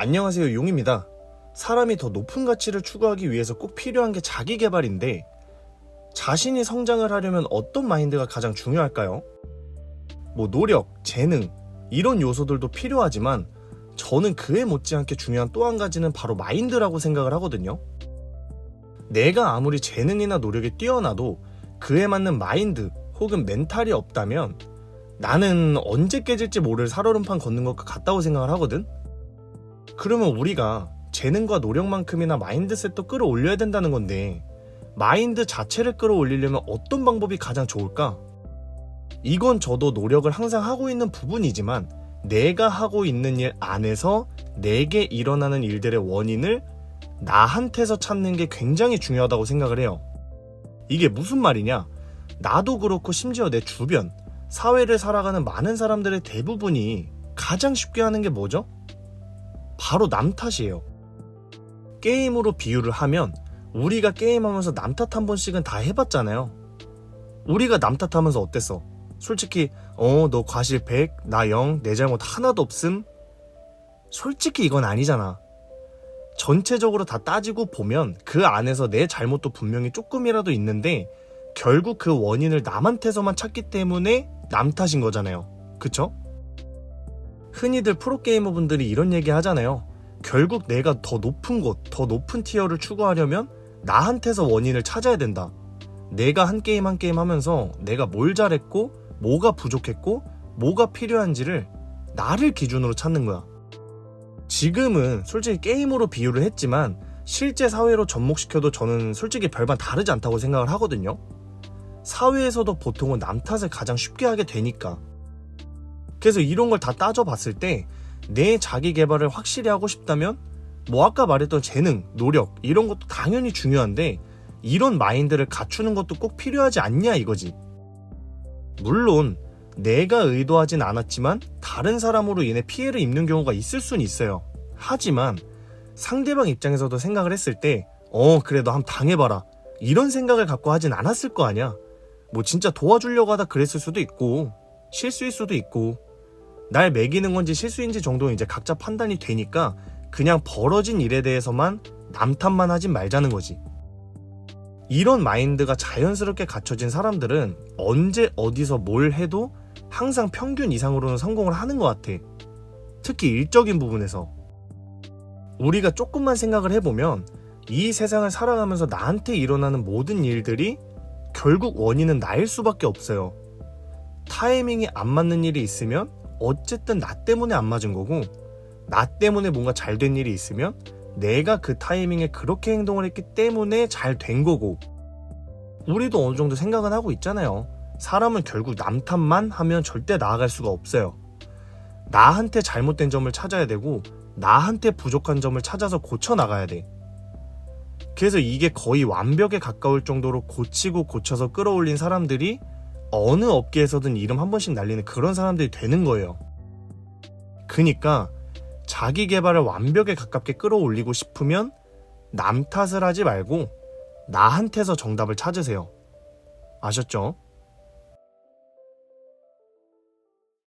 안녕하세요 용입니다. 사람이 더 높은 가치를 추구하기 위해서 꼭 필요한 게 자기 개발인데 자신이 성장을 하려면 어떤 마인드가 가장 중요할까요? 뭐 노력, 재능 이런 요소들도 필요하지만 저는 그에 못지않게 중요한 또 한 가지는 바로 마인드라고 생각을 하거든요. 내가 아무리 재능이나 노력이 뛰어나도 그에 맞는 마인드 혹은 멘탈이 없다면 나는 언제 깨질지 모를 살얼음판 걷는 것과 같다고 생각을 하거든? 그러면 우리가 재능과 노력만큼이나 마인드셋도 끌어올려야 된다는 건데 마인드 자체를 끌어올리려면 어떤 방법이 가장 좋을까? 이건 저도 노력을 항상 하고 있는 부분이지만 내가 하고 있는 일 안에서 내게 일어나는 일들의 원인을 나한테서 찾는 게 굉장히 중요하다고 생각을 해요. 이게 무슨 말이냐? 나도 그렇고 심지어 내 주변, 사회를 살아가는 많은 사람들의 대부분이 가장 쉽게 하는 게 뭐죠? 바로 남 탓이에요. 게임으로 비유를 하면 우리가 게임하면서 남 탓 한 번씩은 다 해봤잖아요. 우리가 남 탓하면서 어땠어? 솔직히 어 너 과실 100, 나 0, 내 잘못 하나도 없음? 솔직히 이건 아니잖아. 전체적으로 다 따지고 보면 그 안에서 내 잘못도 분명히 조금이라도 있는데 결국 그 원인을 남한테서만 찾기 때문에 남 탓인 거잖아요. 그쵸? 흔히들 프로게이머 분들이 이런 얘기 하잖아요. 결국 내가 더 높은 곳, 더 높은 티어를 추구하려면 나한테서 원인을 찾아야 된다. 내가 한 게임 한 게임 하면서 내가 뭘 잘했고, 뭐가 부족했고, 뭐가 필요한지를 나를 기준으로 찾는 거야. 지금은 솔직히 게임으로 비유를 했지만 실제 사회로 접목시켜도 저는 솔직히 별반 다르지 않다고 생각을 하거든요. 사회에서도 보통은 남 탓을 가장 쉽게 하게 되니까. 그래서 이런 걸 다 따져봤을 때 내 자기 개발을 확실히 하고 싶다면 뭐 아까 말했던 재능, 노력 이런 것도 당연히 중요한데 이런 마인드를 갖추는 것도 꼭 필요하지 않냐 이거지. 물론 내가 의도하진 않았지만 다른 사람으로 인해 피해를 입는 경우가 있을 수는 있어요. 하지만 상대방 입장에서도 생각을 했을 때, 어, 그래, 너 한번 당해봐라. 이런 생각을 갖고 하진 않았을 거 아니야. 뭐 진짜 도와주려고 하다 그랬을 수도 있고, 실수일 수도 있고, 날 매기는 건지 실수인지 정도는 이제 각자 판단이 되니까 그냥 벌어진 일에 대해서만 남 탓만 하진 말자는 거지. 이런 마인드가 자연스럽게 갖춰진 사람들은 언제 어디서 뭘 해도 항상 평균 이상으로는 성공을 하는 것 같아. 특히 일적인 부분에서. 우리가 조금만 생각을 해보면 이 세상을 살아가면서 나한테 일어나는 모든 일들이 결국 원인은 나일 수밖에 없어요. 타이밍이 안 맞는 일이 있으면 어쨌든 나 때문에 안 맞은 거고, 나 때문에 뭔가 잘 된 일이 있으면 내가 그 타이밍에 그렇게 행동을 했기 때문에 잘 된 거고, 우리도 어느 정도 생각은 하고 있잖아요. 사람은 결국 남 탓만 하면 절대 나아갈 수가 없어요. 나한테 잘못된 점을 찾아야 되고, 나한테 부족한 점을 찾아서 고쳐 나가야 돼. 그래서 이게 거의 완벽에 가까울 정도로 고치고 고쳐서 끌어올린 사람들이 어느 업계에서든 이름 한 번씩 날리는 그런 사람들이 되는 거예요. 그니까 자기 개발을 완벽에 가깝게 끌어올리고 싶으면 남 탓을 하지 말고 나한테서 정답을 찾으세요. 아셨죠?